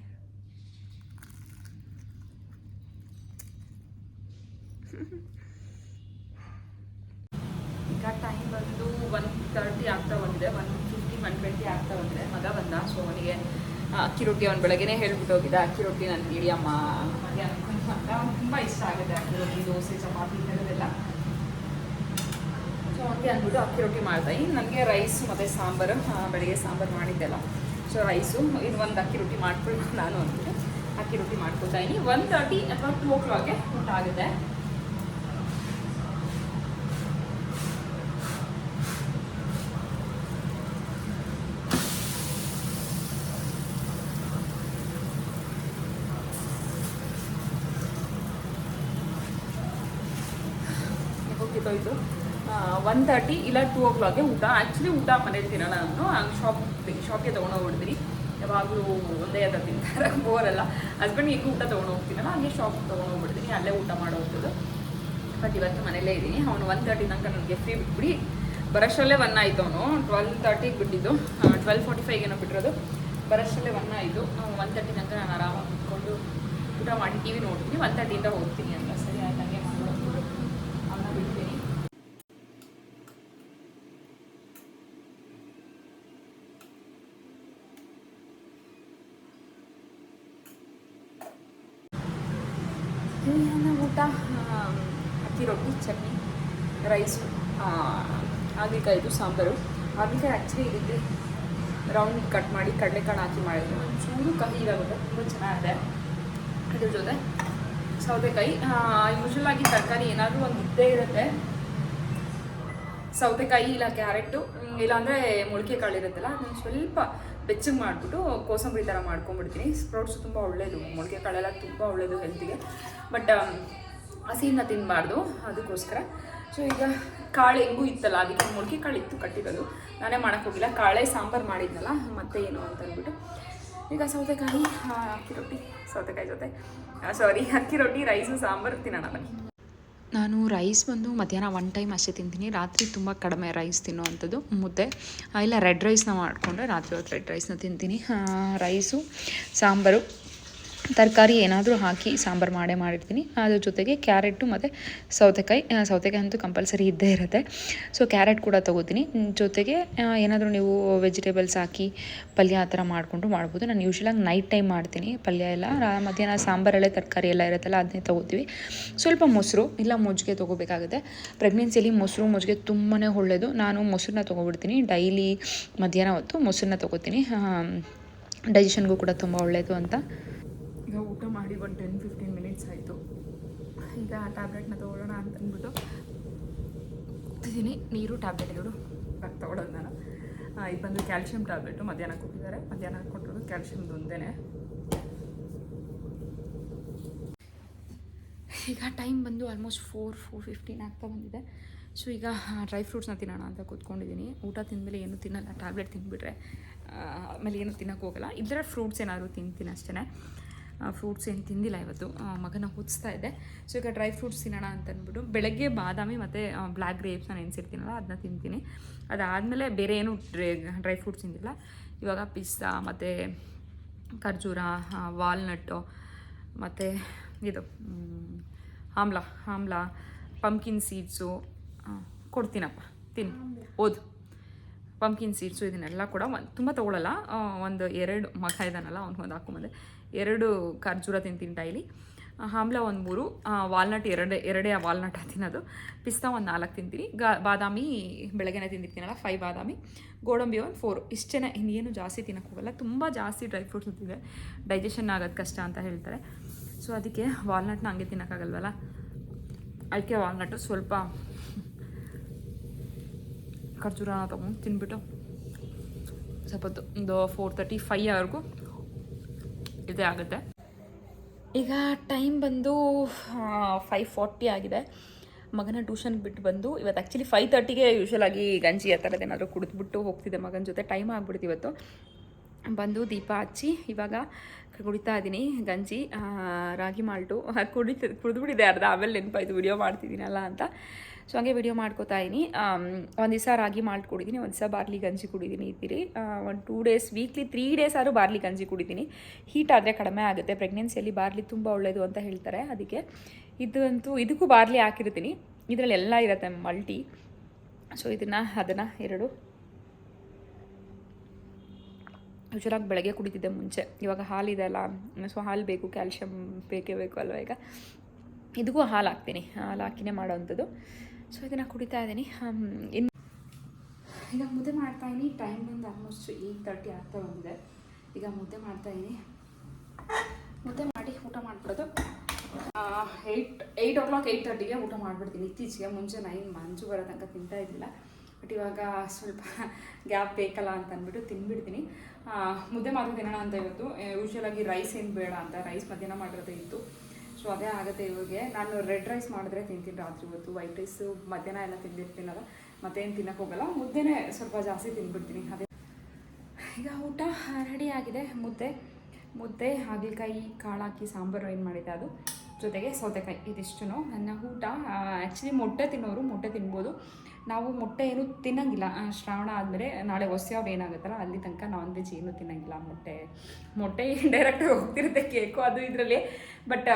ಈಗ ಟೈಮ್ ಬಂದು ಒನ್ ತರ್ಟಿ ಆಗ್ತಾ ಬಂದಿದೆ ಒನ್ ಫಿಫ್ಟಿ ಒನ್ ಟ್ವೆಂಟಿ ಆಗ್ತಾ ಬಂದಿದೆ. ಮಗ ಬಂದ ಸೊ ಅವನಿಗೆ ಅಕ್ಕಿ ರೊಟ್ಟಿ ಅವ್ನು ಬೆಳಗ್ಗೆನೇ ಹೇಳ್ಬಿಟ್ಟು ಹೋಗಿದ್ದ ಅಕ್ಕಿ ರೊಟ್ಟಿ ನಾನು ಇಡಿ ಅಮ್ಮ ಹಾಗೆ ಅನ್ಕೊಂಡು ತುಂಬ ಇಷ್ಟ ಆಗುತ್ತೆ ಅಕ್ಕಿ ರೊಟ್ಟಿ ದೋಸೆ, ಚಪಾತಿ ಇರೋದೆಲ್ಲ ಸೊ ಅವನಿಗೆ ಅಂದ್ಬಿಟ್ಟು ಅಕ್ಕಿ ರೊಟ್ಟಿ ಮಾಡ್ತಾಯಿ ನನಗೆ ರೈಸ್ ಮತ್ತು ಸಾಂಬಾರು ಬೆಳಗ್ಗೆ ಬೆಳಿಗ್ಗೆ ಸಾಂಬಾರು ಮಾಡಿದ್ದೆಲ್ಲ. ಸೊ ರೈಸು ಇದು ಒಂದು ಅಕ್ಕಿ ರೊಟ್ಟಿ ಮಾಡ್ಕೊಳ್ಬೇಕು ನಾನು ಅಂದ್ಬಿಟ್ಟು ಅಕ್ಕಿ ರೊಟ್ಟಿ ಮಾಡ್ಕೊತಾ ಇದ್ದೀನಿ ಒನ್ ತರ್ಟಿ ಅಥವಾ ಟೂ ಓ ಕ್ಲಾಕ್ಗೆ ಊಟ ಆಗುತ್ತೆ. ಹೋಗಿತ್ತೋಯ್ತು ಒನ್ ತರ್ಟಿ ಇಲ್ಲ ಟೂ ಓ ಕ್ಲಾಕ್ಗೆ ಊಟ. ಆ್ಯಕ್ಚುಲಿ ಊಟ ಮನೇಲಿ ತಿನ್ನೋಣ ನಾನು. ಹಂಗೆ ಶಾಪ್ ಶಾಪ್ಗೆ ತೊಗೊಂಡೋಗ್ಬಿಡ್ತೀನಿ ಯಾವಾಗಲೂ ಒಂದೇ ಅದ ತಿಂತಾರೆ ಬೋರಲ್ಲ ಹಸ್ಬೆಂಡ್ ಈಗ ಊಟ ತೊಗೊಂಡು ಹೋಗ್ತೀನಲ್ಲ, ಹಂಗೆ ಶಾಪ್ ತೊಗೊಂಡೋಗ್ಬಿಡ್ತೀನಿ ಅಲ್ಲೇ ಊಟ ಮಾಡೋದು ಬಟ್ ಇವತ್ತು ಮನೇಲೇ ಇದ್ದೀನಿ. ಅವನು ಒನ್ ತರ್ಟಿ ತನಕ ನನಗೆ ಫ್ರೀ ಬಿಟ್ಬಿಡಿ. ಬರೋಷ್ಟರಲ್ಲೇ ಒನ್ ಆಯಿತು ಅವನು. ಟ್ವೆಲ್ ತರ್ಟಿಗೆ ಬಿಟ್ಟಿದ್ದು. ಟ್ವೆಲ್ ಫೋರ್ಟಿ ಫೈವ್ಗೆ ಏನೋ ಬಿಟ್ಟಿರೋದು. ಬರೋಷ್ಟರಲ್ಲೇ ಒನ್ ಆಯಿತು. ಒನ್ ತರ್ಟಿ ತನಕ ನಾನು ಆರಾಮಾಗಿ ಕುತ್ಕೊಂಡು ಊಟ ಮಾಡಿ ಟಿ ವಿ ನೋಡ್ತೀನಿ. ಒನ್ ತರ್ಟಿಯಿಂದ ಹೋಗ್ತೀನಿ ಅಂತ. ಸರಿ, ಆಯ್ತು, ಹಂಗೆ ಮಾಡೋದು ಅವನ್ನ ಬಿಡ್ತೀನಿ ನನ್ನ ಊಟ ಆ, ಅಕ್ಕಿ ರೊಟ್ಟಿ ಚಟ್ನಿ ರೈಸು ಹಾಗಲಕಾಯಿದು ಸಾಂಬಾರು. ಹಾಗಲಕಾಯಿ ಆ್ಯಕ್ಚುಲಿ ಇದಕ್ಕೆ ರೌಂಡ್ ಕಟ್ ಮಾಡಿ ಕಡಲೆಕಾಳು ಹಾಕಿ ಮಾಡಿದ್ರು. ಚೂರು ಕಹಿ ಇರೋದು ತುಂಬ ಚೆನ್ನಾಗಿದೆ. ಅದ್ರ ಜೊತೆ ಸೌತೆಕಾಯಿ. ಯೂಶ್ವಲ್ ಆಗಿ ತರಕಾರಿ ಏನಾದರೂ ಒಂದು ಇದ್ದೇ ಇರುತ್ತೆ. ಸೌತೆಕಾಯಿ ಇಲ್ಲ ಕ್ಯಾರೆಟು ಇಲ್ಲಾಂದರೆ ಮೊಳಕೆ ಕಾಳು ಇರುತ್ತಲ್ಲ, ಅದನ್ನು ಸ್ವಲ್ಪ ಬೆಚ್ಚಗೆ ಮಾಡಿಬಿಟ್ಟು ಕೋಸಂಬರಿ ಥರ ಮಾಡ್ಕೊಂಡ್ಬಿಡ್ತೀನಿ. ಸ್ಪ್ರೌಟ್ಸ್ ತುಂಬ ಒಳ್ಳೆಯದು ಮೊಳಕೆ ಕಾಳೆಲ್ಲ ತುಂಬ ಒಳ್ಳೆಯದು ಹೆಲ್ತಿಗೆ ಬಟ್ ಹಸಿನ ತಿನ್ನಬಾರ್ದು ಅದಕ್ಕೋಸ್ಕರ. ಸೊ ಈಗ ಕಾಳು ಹೆಂಗೂ ಇತ್ತಲ್ಲ, ಅದಕ್ಕೆ ಮೊಳಕೆ ಕಾಳು ಇತ್ತು ಕಟ್ಟಿರೋದು. ನಾನೇ ಹೋಗಿಲ್ಲ. ಕಾಳೆ, ಸಾಂಬಾರು ಮಾಡಿದ್ನಲ್ಲ, ಮತ್ತೆ ಏನು ಅಂತ ಅಂದ್ಬಿಟ್ಟು. ಈಗ ಸೌತೆಕಾಯಿ ಅಕ್ಕಿ ರೊಟ್ಟಿ, ಸೌತೆಕಾಯಿ ಜೊತೆ. ಸಾರಿ ಅಕ್ಕಿ ರೊಟ್ಟಿ ರೈಸು ಸಾಂಬಾರು ತಿನ್ನೋಣ, ಬನ್ನಿ. ನಾನು ರೈಸ್ ಬಂದು ಮಧ್ಯಾಹ್ನ ಒನ್ ಟೈಮ್ ಅಷ್ಟೇ ತಿಂತೀನಿ. ರಾತ್ರಿ ತುಂಬ ಕಡಿಮೆ ರೈಸ್ ತಿನ್ನುವಂಥದ್ದು ಮುದ್ದೆ. ಇಲ್ಲ ರೆಡ್ ರೈಸ್ನ ಮಾಡಿಕೊಂಡ್ರೆ ರಾತ್ರಿ ಹೊತ್ತು ರೆಡ್ ರೈಸ್ನ ತಿಂತೀನಿ. ರೈಸು ಸಾಂಬಾರು. ತರಕಾರಿ ಏನಾದರೂ ಹಾಕಿ ಸಾಂಬಾರು ಮಾಡೇ ಮಾಡಿರ್ತೀನಿ. ಅದ್ರ ಜೊತೆಗೆ ಕ್ಯಾರೆಟು ಮತ್ತು ಸೌತೆಕಾಯಿ ಸೌತೆಕಾಯಿ ಅಂತೂ ಕಂಪಲ್ಸರಿ ಇದ್ದೇ ಇರುತ್ತೆ. ಸೊ ಕ್ಯಾರೆಟ್ ಕೂಡ ತೊಗೋತೀನಿ. ಜೊತೆಗೆ ಏನಾದರೂ ನೀವು ವೆಜಿಟೇಬಲ್ಸ್ ಹಾಕಿ ಪಲ್ಯ ಆ ಥರ ಮಾಡಿಕೊಂಡು ಮಾಡ್ಬೋದು. ನಾನು ಯೂಶ್ವಲಾಗಿ ನೈಟ್ ಟೈಮ್ ಮಾಡ್ತೀನಿ. ಪಲ್ಯ ಎಲ್ಲ ಮಧ್ಯಾಹ್ನ ಸಾಂಬಾರಲ್ಲೇ ತರಕಾರಿ ಎಲ್ಲ ಇರುತ್ತಲ್ಲ ಅದನ್ನೇ ತೊಗೋತೀವಿ. ಸ್ವಲ್ಪ ಮೊಸರು, ಇಲ್ಲ ಮೊಜ್ಜಿಗೆ ತೊಗೋಬೇಕಾಗುತ್ತೆ. ಪ್ರೆಗ್ನೆನ್ಸಿಯಲ್ಲಿ ಮೊಸರು, ಮೊಜ್ಜಿಗೆ ತುಂಬಾ ಒಳ್ಳೆಯದು ನಾನು ಮೊಸರನ್ನ ತೊಗೊಬಿಡ್ತೀನಿ. ಡೈಲಿ ಮಧ್ಯಾಹ್ನ ಹೊತ್ತು ಮೊಸರನ್ನ ತೊಗೋತೀನಿ. ಡೈಜೆಷನ್ಗೂ ಕೂಡ ತುಂಬ ಒಳ್ಳೆಯದು ಅಂತ. ಈಗ ಊಟ ಮಾಡಿ ಒಂದು ಟೆನ್ ಫಿಫ್ಟೀನ್ ಮಿನಿಟ್ಸ್ ಆಯಿತು. ಈಗ ಆ ಟ್ಯಾಬ್ಲೆಟ್ನ ತೊಗೊಳ್ಳೋಣ ಅಂತ ಅಂದ್ಬಿಟ್ಟು ಕೂತಿದ್ದೀನಿ. ನೀರು ಟ್ಯಾಬ್ಲೆಟ್ಗಳು ತೊಗೊಳೋದು ನಾನು. ಆ, ಇದು ಬಂದು ಕ್ಯಾಲ್ಶಿಯಂ ಟ್ಯಾಬ್ಲೆಟು ಮಧ್ಯಾಹ್ನ ಕೊಟ್ಟಿದ್ದಾರೆ. ಮಧ್ಯಾಹ್ನ ಕೊಟ್ಟಿರೋದು ಕ್ಯಾಲ್ಶಿಯಮ್ದು ಒಂದೇ ಈಗ ಟೈಮ್ ಬಂದು ಆಲ್ಮೋಸ್ಟ್ ಫೋರ್ ಫೋರ್ ಫಿಫ್ಟೀನ್ ಆಗ್ತಾ ಬಂದಿದೆ. ಸೊ ಈಗ ಡ್ರೈ ಫ್ರೂಟ್ಸ್ನ ತಿನ್ನೋಣ ಅಂತ ಕೂತ್ಕೊಂಡಿದ್ದೀನಿ. ಊಟ ತಿಂದಮೇಲೆ ಏನು ತಿನ್ನಲ್ಲ. ಟ್ಯಾಬ್ಲೆಟ್ ತಿಂದುಬಿಟ್ರೆ ಆಮೇಲೆ ಏನು ತಿನ್ನೋಕ್ಕೋಗಲ್ಲ ಇಲ್ಲದ್ರೆ ಫ್ರೂಟ್ಸ್ ಏನಾದರೂ ತಿಂತೀನಿ ಅಷ್ಟೇ ಫ್ರೂಟ್ಸ್ ಏನು ತಿಂದಿಲ್ಲ ಇವತ್ತು. ಮಗನ ಹುಚ್ಚಿಸ್ತಾ ಇದೆ. ಸೊ ಈಗ ಡ್ರೈ ಫ್ರೂಟ್ಸ್ ತಿನ್ನೋಣ ಅಂತ ಅಂದ್ಬಿಟ್ಟು ಬೆಳಗ್ಗೆ ಬಾದಾಮಿ ಮತ್ತು ಬ್ಲ್ಯಾಕ್ ಗ್ರೇಪ್ಸ್ನ ನೆನೆಸಿರ್ತೀನಲ್ಲ ಅದನ್ನ ತಿಂತೀನಿ. ಅದಾದಮೇಲೆ ಬೇರೆ ಏನು ಡ್ರೈ ಡ್ರೈ ಫ್ರೂಟ್ಸ್ ತಿಂದಿಲ್ಲ. ಇವಾಗ ಪಿಸ್ತಾ ಮತ್ತು ಖರ್ಜೂರ ವಾಲ್ನಟ್ಟು ಮತ್ತು ಇದು ಆಮ್ಲ ಆಮ್ಲ ಪಂಪ್ಕಿನ್ ಸೀಡ್ಸು ಕೊಡ್ತೀನಪ್ಪ, ತಿನ್, ಓದು. ಪಂಪ್ಕಿನ್ ಸೀಡ್ಸು ಇದನ್ನೆಲ್ಲ ಕೂಡ ಒಂದು ತುಂಬ ತೊಗೊಳಲ್ಲ. ಒಂದು ಎರಡು ಮಗ ಇದ್ದಾನಲ್ಲ ಅವ್ನಿಗೆ ಒಂದು ಹಾಕೊಂಬಂದೆ. ಎರಡು ಖರ್ಜೂರ ತಿಂತೀನಿ ಡೈಲಿ ಆಮ್ಲ ಒಂದು ಮೂರು ವಾಲ್ನಟ್ ಎರಡೇ ಎರಡೇ ವಾಲ್ನಟ್ ತಿನ್ನೋದು ಪಿಸ್ತಾ ಒಂದು ನಾಲ್ಕು ತಿಂತೀನಿ. ಗಾ, ಬಾದಾಮಿ ಬೆಳಗ್ಗೆನೇ ತಿಂದಿರ್ತೀನಲ್ಲ ಫೈವ್ ಬಾದಾಮಿ. ಗೋಡಂಬಿ ಒಂದು ಫೋರ್ ಇಷ್ಟೇ ಇನ್ನೇನು ಜಾಸ್ತಿ ತಿನ್ನೋಕ್ಕೋಗಲ್ಲ ತುಂಬ ಜಾಸ್ತಿ ಡ್ರೈ ಫ್ರೂಟ್ಸ್ ತಿಂತಿದೆ ಡೈಜೆಷನ್ ಆಗೋದು ಕಷ್ಟ ಅಂತ ಹೇಳ್ತಾರೆ. ಸೊ ಅದಕ್ಕೆ ವಾಲ್ನಟ್ನ ಹಂಗೆ ತಿನ್ನೋಕ್ಕಾಗಲ್ವಲ್ಲ? ಅದಕ್ಕೆ ವಾಲ್ನಟ್ಟು ಸ್ವಲ್ಪ ಖರ್ಜೂರನ ತೊಗೊಂಡು ತಿನ್ಬಿಟ್ಟು ಸ್ವಲ್ಪ ಒಂದು ಫೋರ್ ತರ್ಟಿ ಫೈವ್ವರೆಗೂ ಇದೇ ಆಗುತ್ತೆ. ಈಗ ಟೈಮ್ ಬಂದು ಫೈವ್ ಫಾರ್ಟಿ ಆಗಿದೆ. ಮಗನ ಟ್ಯೂಷನ್ ಬಿಟ್ಟು ಬಂದು, ಇವತ್ತು ಆ್ಯಕ್ಚುಲಿ ಫೈವ್ ತರ್ಟಿಗೆ ಯೂಶ್ವಲಾಗಿ ಗಂಜಿ ಆ ಏನಾದರೂ ಕುಡಿದ್ಬಿಟ್ಟು ಹೋಗ್ತಿದ್ದೆ ಮಗನ ಜೊತೆ. ಟೈಮ್ ಆಗ್ಬಿಡ್ತು ಇವತ್ತು. ಬಂದು ದೀಪ ಹಚ್ಚಿ, ಇವಾಗ ಕುಡಿತಾ ಇದ್ದೀನಿ ಗಂಜಿ ರಾಗಿ ಮಾಲ್ಟು. ಕುಡಿತ, ಕುಡಿದ್ಬಿಟ್ಟಿದೆ ಅರ್ಧ. ಆಮೇಲೆ ನೆನಪಾಯ್ತು ವಿಡಿಯೋ ಮಾಡ್ತಿದ್ದೀನಲ್ಲ ಅಂತ. ಸೊ ಹಂಗೆ ವಿಡಿಯೋ ಮಾಡ್ಕೋತಾ ಇದ್ದೀನಿ ಒಂದು ದಿವಸ ರಾಗಿ ಮಾಲ್ಟ್ ಕುಡಿದ್ದೀನಿ ಒಂದು ದಿವಸ ಬಾರ್ಲಿ ಗಂಜಿ ಕುಡಿದ್ದೀನಿ ಇದ್ದೀರಿ ಒಂದು two days weekly three days ಆದರೂ ಬಾರ್ಲಿ ಗಂಜಿ ಕುಡಿದೀನಿ. ಹೀಟ್ ಆದರೆ ಕಡಿಮೆ ಆಗುತ್ತೆ. ಪ್ರೆಗ್ನೆನ್ಸಿಯಲ್ಲಿ ಬಾರ್ಲಿ ತುಂಬ ಒಳ್ಳೆಯದು ಅಂತ ಹೇಳ್ತಾರೆ ಅದಕ್ಕೆ. ಇದಂತೂ, ಇದಕ್ಕೂ ಬಾರ್ಲಿ ಹಾಕಿರ್ತೀನಿ. ಇದರಲ್ಲಿ ಎಲ್ಲ ಇರುತ್ತೆ ಮಲ್ಟಿ. ಸೊ ಇದನ್ನು, ಅದನ್ನು ಎರಡು. ಹುಷಾರಾಗಿ ಬೆಳಗ್ಗೆ ಕುಡಿತಿದ್ದೆ ಮುಂಚೆ. ಇವಾಗ ಹಾಲಿದೆ ಅಲ್ಲ. ಸೊ ಹಾಲು ಬೇಕು ಕ್ಯಾಲ್ಶಿಯಮ್ ಬೇಕೇ ಬೇಕು ಅಲ್ವಾ ಈಗ. ಇದಕ್ಕೂ ಹಾಲು ಹಾಕ್ತೀನಿ. ಹಾಲು ಹಾಕಿನೇ ಮಾಡೋವಂಥದ್ದು ಸೊ ಇದನ್ನು ಕುಡಿತಾ ಇದ್ದೀನಿ. ಇನ್ನು ಈಗ ಮುದ್ದೆ ಮಾಡ್ತಾಯಿದ್ದೀನಿ ಟೈಮ್ ಬಂದು ಆಲ್ಮೋಸ್ಟ್ ಏಯ್ಟ್ ತರ್ಟಿ ಆಗ್ತಾ ಬಂದಿದೆ. ಈಗ ಮುದ್ದೆ ಮಾಡ್ತಾಯಿದ್ದೀನಿ ಮುದ್ದೆ ಮಾಡಿ ಊಟ ಮಾಡಿಬಿಡೋದು. Eight eight o'clock eight ತರ್ಟಿಗೆ ಊಟ ಮಾಡಿಬಿಡ್ತೀನಿ. ಇತ್ತೀಚೆಗೆ ಮುಂಚೆ ನೈನ್ ಮಂಜು ಬರೋ ತನಕ ತಿಂತಾ ಇದ್ದಿಲ್ಲ. ಬಟ್ ಇವಾಗ ಸ್ವಲ್ಪ ಗ್ಯಾಪ್ ಬೇಕಲ್ಲ ಅಂತ ಅಂದ್ಬಿಟ್ಟು ತಿನ್ಬಿಡ್ತೀನಿ ಮುದ್ದೆ ಮಾತ್ರ ತಿನ್ನೋಣ ಅಂತ ಇವತ್ತು? ಯೂಶ್ವಲಾಗಿ ರೈಸ್ ಏನು ಬೇಡ ಅಂತ. ರೈಸ್ ಮಧ್ಯಾಹ್ನ ಮಾಡಿರೋದೇ ಇತ್ತು. ಸೊ ಅದೇ ಆಗುತ್ತೆ ಇವಾಗೆ ನಾನು ರೆಡ್ ರೈಸ್ ಮಾಡಿದ್ರೆ ತಿಂತೀನಿ ರಾತ್ರಿ ಹೊತ್ತು. ವೈಟ್ ರೈಸು ಮಧ್ಯಾಹ್ನ ಎಲ್ಲ ತಿಂದಿರ್ತೀನಲ್ಲ, ಮತ್ತೇನು ತಿನ್ನಕ್ಕೆ ಹೋಗಲ್ಲ. ಮುದ್ದೆನೇ ಸ್ವಲ್ಪ ಜಾಸ್ತಿ ತಿಂದ್ಬಿಡ್ತೀನಿ ಅದೇ. ಈಗ ಊಟ ರೆಡಿ ಆಗಿದೆ. ಮುದ್ದೆ. ಮುದ್ದೆ, ಹಾಗಲಕಾಯಿ ಕಾಳು ಹಾಕಿ ಸಾಂಬಾರು ಏನು ಮಾಡಿದ್ದೆ ಅದು? ಜೊತೆಗೆ ಸೌತೆಕಾಯಿ ಇದಿಷ್ಟು ನನ್ನ ಊಟ ಆ್ಯಕ್ಚುಲಿ ಮೊಟ್ಟೆ ತಿನ್ನೋರು ಮೊಟ್ಟೆ ತಿನ್ಬೋದು. ನಾವು ಮೊಟ್ಟೆ ಏನು ತಿನ್ನಂಗಿಲ್ಲ. ಶ್ರಾವಣ ಆದಮೇಲೆ ನಾಳೆ ಹೊಸ್ಯಾವ್ರು ಏನಾಗುತ್ತಲ್ಲ, ಅಲ್ಲಿ ತನಕ ನಾನ್ ವೆಜ್ ಏನು ತಿನ್ನಂಗಿಲ್ಲ ಮೊಟ್ಟೆ. ಮೊಟ್ಟೆ ಡೈರೆಕ್ಟಾಗಿ ಹೋಗ್ತಿರುತ್ತೆ ಕೇಕು, ಅದು ಇದರಲ್ಲಿ. ಬಟ್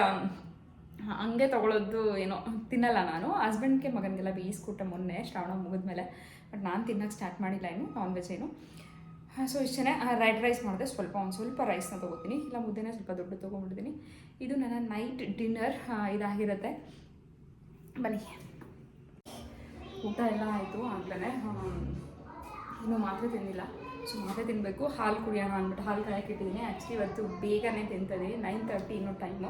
ಹಂಗೆ ತೊಗೊಳೋದು ಏನೋ, ತಿನ್ನಲ್ಲ ನಾನು. ಹಸ್ಬೆಂಡ್ಗೆ ಮಗನಿಗೆಲ್ಲ ಬೇಯಿಸ್ಕೊಟ್ಟೆ ಮೊನ್ನೆ, ಶ್ರಾವಣ ಮುಗಿದ್ಮೇಲೆ. ಬಟ್ ನಾನು ತಿನ್ನೋಕ್ಕೆ ಸ್ಟಾರ್ಟ್ ಮಾಡಿಲ್ಲ ಏನು ನಾನ್ ವೆಜ್ ಏನು. ಸೊ ಇಷ್ಟೇ ರೈಡ್ ರೈಸ್ ಮಾಡಿದೆ. ಸ್ವಲ್ಪ ಒಂದು ಸ್ವಲ್ಪ ರೈಸ್ನ ತೊಗೋತೀನಿ. ಇಲ್ಲ, ಮುದ್ದೆನೇ ಸ್ವಲ್ಪ ದೊಡ್ಡ ತೊಗೊಂಡ್ಬಿಡ್ತೀನಿ. ಇದು ನನ್ನ ನೈಟ್ ಡಿನ್ನರ್ ಇದಾಗಿರುತ್ತೆ. ಬನ್ನಿ. ಊಟ ಎಲ್ಲ ಆಯಿತು ಆಗಲೇ ಇನ್ನೂ ಮಾತ್ರೆ ತಿಂದಿಲ್ಲ. ಸೊ ಮಾತ್ರೆ ತಿನ್ನಬೇಕು ಹಾಲು ಕುಡಿಯೋಣ ಅಂದ್ಬಿಟ್ಟು ಹಾಲು ಕಾಯಕ್ಕೆ ಇಟ್ಟಿದ್ದೀನಿ. ಆ್ಯಕ್ಚುಲಿ ಇವತ್ತು ಬೇಗನೆ ತಿಂತಿದ್ದೀನಿ ನೈನ್ ತರ್ಟಿ ಇನ್ನೂ ಟೈಮು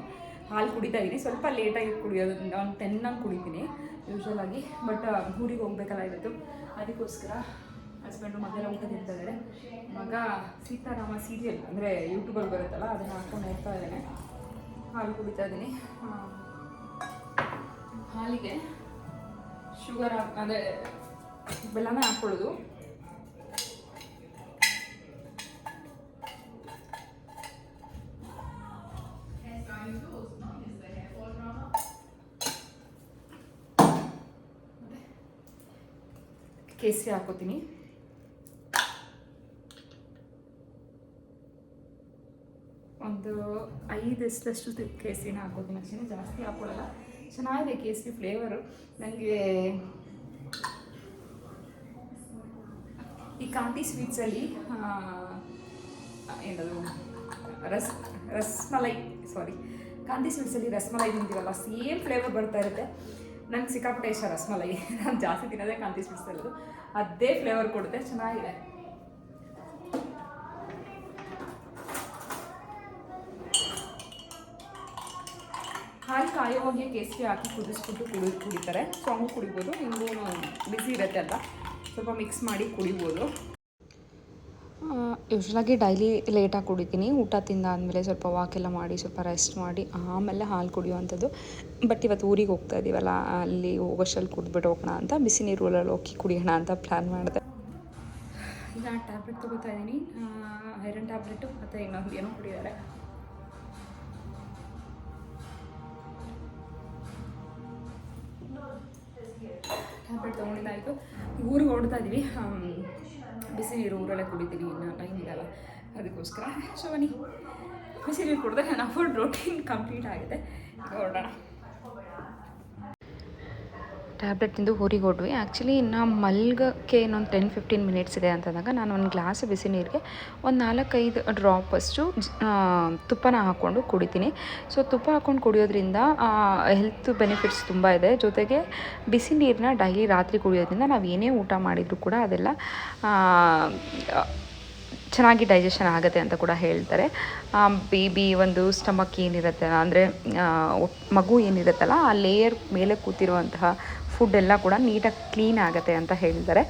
ಹಾಲು ಕುಡಿತಾ ಇದ್ದೀನಿ ಸ್ವಲ್ಪ ಲೇಟಾಗಿ ಕುಡಿಯೋದು, ಒಂದು ಟೆನ್ನಂಗೆ ಕುಡಿತೀನಿ ಯೂಶ್ವಲಾಗಿ ಬಟ್ ಊರಿಗೆ ಹೋಗ್ಬೇಕಲ್ಲ ಇವತ್ತು. ಅದಕ್ಕೋಸ್ಕರ ಹಸ್ಬೆಂಡು ಮಗನ ಊಟ ತಿಂತಿದ್ದಾರೆ. ಮಗ ಸೀತಾರಾಮ ಸೀರಿಯಲ್ ಅಂದರೆ ಯೂಟ್ಯೂಬಲ್ಲಿ ಬರುತ್ತಲ್ಲ, ಅದನ್ನು ಹಾಕೊಂಡು ನೋಡ್ತಾ ಇದ್ದಾನೆ. ಹಾಲು ಕುಡಿತಾ ಇದ್ದೀನಿ. ಹಾಲಿಗೆ ಶುಗರ್ ಅಂದರೆ ಬೆಲ್ಲನೇ ಹಾಕ್ಕೊಳ್ಳೋದು ಕೇಸರಿ ಹಾಕೋತೀನಿ ಒಂದು ಐದು ಎಷ್ಟಷ್ಟು ಕೇಸಿನ ಹಾಕೋತೀನಿ. ಅಷ್ಟೇ ಜಾಸ್ತಿ ಹಾಕೊಳ್ಳಲ್ಲ ಚೆನ್ನಾಗಿದೆ ಕೇಸರಿ ಫ್ಲೇವರು ನನಗೆ ಈ ಕಾಂತಿ ಸ್ವೀಟ್ಸಲ್ಲಿ ಏನದು, ರಸ್, ರಸ್ಮಲೈ ಸಾರಿ ಕಾಂತಿ ಸ್ವೀಟ್ಸಲ್ಲಿ ರಸ್ಮಲೈ ತಿಂತೀವಲ್ಲ ಸೇಮ್ ಫ್ಲೇವರ್ ಬರ್ತಾ ಇರುತ್ತೆ. ನಂಗೆ ಸಿಕ್ಕಾಪಟ್ಟೆ ಇಷ್ಟ ರಸ್ಮಲೈ. ನಾನು ಜಾಸ್ತಿ ತಿನ್ನೋದೇ ಕಾಂತಿ ಸ್ವೀಟ್ಸ್ ಇರೋದು ಅದೇ ಫ್ಲೇವರ್ ಕೊಡುತ್ತೆ. ಚೆನ್ನಾಗಿದೆ. ಹಾಲು ಕಾಯುವಾಗಿ ಕೇಸಿಗೆ ಹಾಕಿ ಕುದಿಸ್ಬಿಟ್ಟು ಕುಡಿ ಕುಡಿತಾರೆ. ಸೊ ಹಂಗೂ ಕುಡಿಬೋದು ಹಿಂಗೂ ಬಿಸಿ ಇರುತ್ತೆ ಅಲ್ಲ ಸ್ವಲ್ಪ ಮಿಕ್ಸ್ ಮಾಡಿ ಕುಡಿಬೋದು. ಯೂಶ್ವಲಾಗಿ ಡೈಲಿ ಲೇಟಾಗಿ ಕುಡಿತೀನಿ. ಊಟ ತಿಂದಾದಮೇಲೆ ಸ್ವಲ್ಪ ವಾಕ್ ಎಲ್ಲ ಮಾಡಿ ಸ್ವಲ್ಪ ರೆಸ್ಟ್ ಮಾಡಿ ಆಮೇಲೆ ಹಾಲು ಕುಡಿಯುವಂಥದ್ದು. ಬಟ್ ಇವತ್ತು ಊರಿಗೆ ಹೋಗ್ತಾ ಇದ್ದೀವಲ್ಲ ಅಲ್ಲಿ ಹೋಗೋಷ್ಟಲ್ಲಿ ಕುಡಿದ್ಬಿಟ್ಟು ಹೋಗೋಣ ಅಂತ ಬಿಸಿ ನೀರಲ್ಲಿ ಹೋಗಿ ಕುಡಿಯೋಣ ಅಂತ ಪ್ಲ್ಯಾನ್ ಮಾಡಿದೆ. ಈಗ ಟ್ಯಾಬ್ಲೆಟ್ ತೊಗೋತಾ ಇದ್ದೀನಿ ಐರನ್ ಟ್ಯಾಬ್ಲೆಟು ಮತ್ತು ಇನ್ನೊಂದು ಏನೋ ಕುಡಿದ್ದಾರೆ ಟ್ಯಾಬ್ಲೆಟ್ ತೊಗೊಂಡಿದ್ದಾಯಿತು ಊರಿಗೆ ಹೊಡ್ತಾ ಇದ್ದೀವಿ ಬಿಸಿ ನೀರು ಊರಲ್ಲೇ ಕುಡಿತೀನಿ ಇನ್ನು ಟೈಮ್ ಇದಲ್ಲ ಅದಕ್ಕೋಸ್ಕರ ಸೊ ಬನ್ನಿ ಬಿಸಿ ನೀರು ಕುಡಿದ್ರೆ ನನ್ನ ಫುಡ್ ರೊಟೀನ್ ಕಂಪ್ಲೀಟ್ ಆಗಿದೆ ಹೊರಡೋಣ ಟ್ಯಾಬ್ಲೆಟ್ ತಿಂದು ಊರಿಗೆ ಹೊರಟ್ವಿ ಆ್ಯಕ್ಚುಲಿ ಇನ್ನು ಮಲ್ಗಕ್ಕೆ ಇನ್ನೊಂದು ಟೆನ್ ಫಿಫ್ಟೀನ್ ಮಿನಿಟ್ಸ್ ಇದೆ ಅಂತಂದಾಗ ನಾನು ಒಂದು ಗ್ಲಾಸ್ ಬಿಸಿ ನೀರಿಗೆ ಒಂದು ನಾಲ್ಕೈದು ಡ್ರಾಪಷ್ಟು ತುಪ್ಪನ ಹಾಕ್ಕೊಂಡು ಕುಡಿತೀನಿ. ಸೊ ತುಪ್ಪ ಹಾಕ್ಕೊಂಡು ಕುಡಿಯೋದ್ರಿಂದ ಹೆಲ್ತ್ ಬೆನಿಫಿಟ್ಸ್ ತುಂಬ ಇದೆ. ಜೊತೆಗೆ ಬಿಸಿ ನೀರನ್ನ ಡೈಲಿ ರಾತ್ರಿ ಕುಡಿಯೋದ್ರಿಂದ ನಾವು ಏನೇ ಊಟ ಮಾಡಿದರೂ ಕೂಡ ಅದೆಲ್ಲ ಚೆನ್ನಾಗಿ ಡೈಜೆಷನ್ ಆಗುತ್ತೆ ಅಂತ ಕೂಡ ಹೇಳ್ತಾರೆ. ಬೇಬಿ ಒಂದು ಸ್ಟಮಕ್ ಏನಿರುತ್ತೆ ಅಂದರೆ ಮಗು ಏನಿರುತ್ತಲ್ಲ, ಆ ಲೇಯರ್ ಮೇಲೆ ಕೂತಿರುವಂತಹ ಫುಡ್ ಎಲ್ಲ ಕೂಡ ನೀಟಾಗಿ ಕ್ಲೀನ್ ಆಗುತ್ತೆ ಅಂತ ಹೇಳ್ತಾರೆ.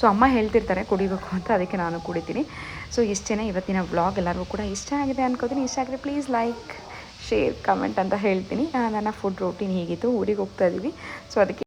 ಸೊ ಅಮ್ಮ ಹೇಳ್ತಿರ್ತಾರೆ, ಕುಡಿಬೇಕು ಅಂತ, ಅದಕ್ಕೆ ನಾನು ಕುಡಿತೀನಿ. ಸೊ ಇಷ್ಟೇ ಇವತ್ತಿನ ವ್ಲಾಗ್ ಎಲ್ಲರಿಗೂ ಕೂಡ ಇಷ್ಟ ಆಗಿದೆ ಅನ್ಕೋತೀನಿ. ಇಷ್ಟ ಆಗಿದೆ ಪ್ಲೀಸ್ ಲೈಕ್ ಶೇರ್ ಕಮೆಂಟ್ ಅಂತ ಹೇಳ್ತೀನಿ. ನನ್ನ ಫುಡ್ ರೋಟೀನ್ ಹೀಗಿತ್ತು. ಊರಿಗೆ ಹೋಗ್ತಾ ಇದ್ದೀವಿ. ಸೊ ಅದಕ್ಕೆ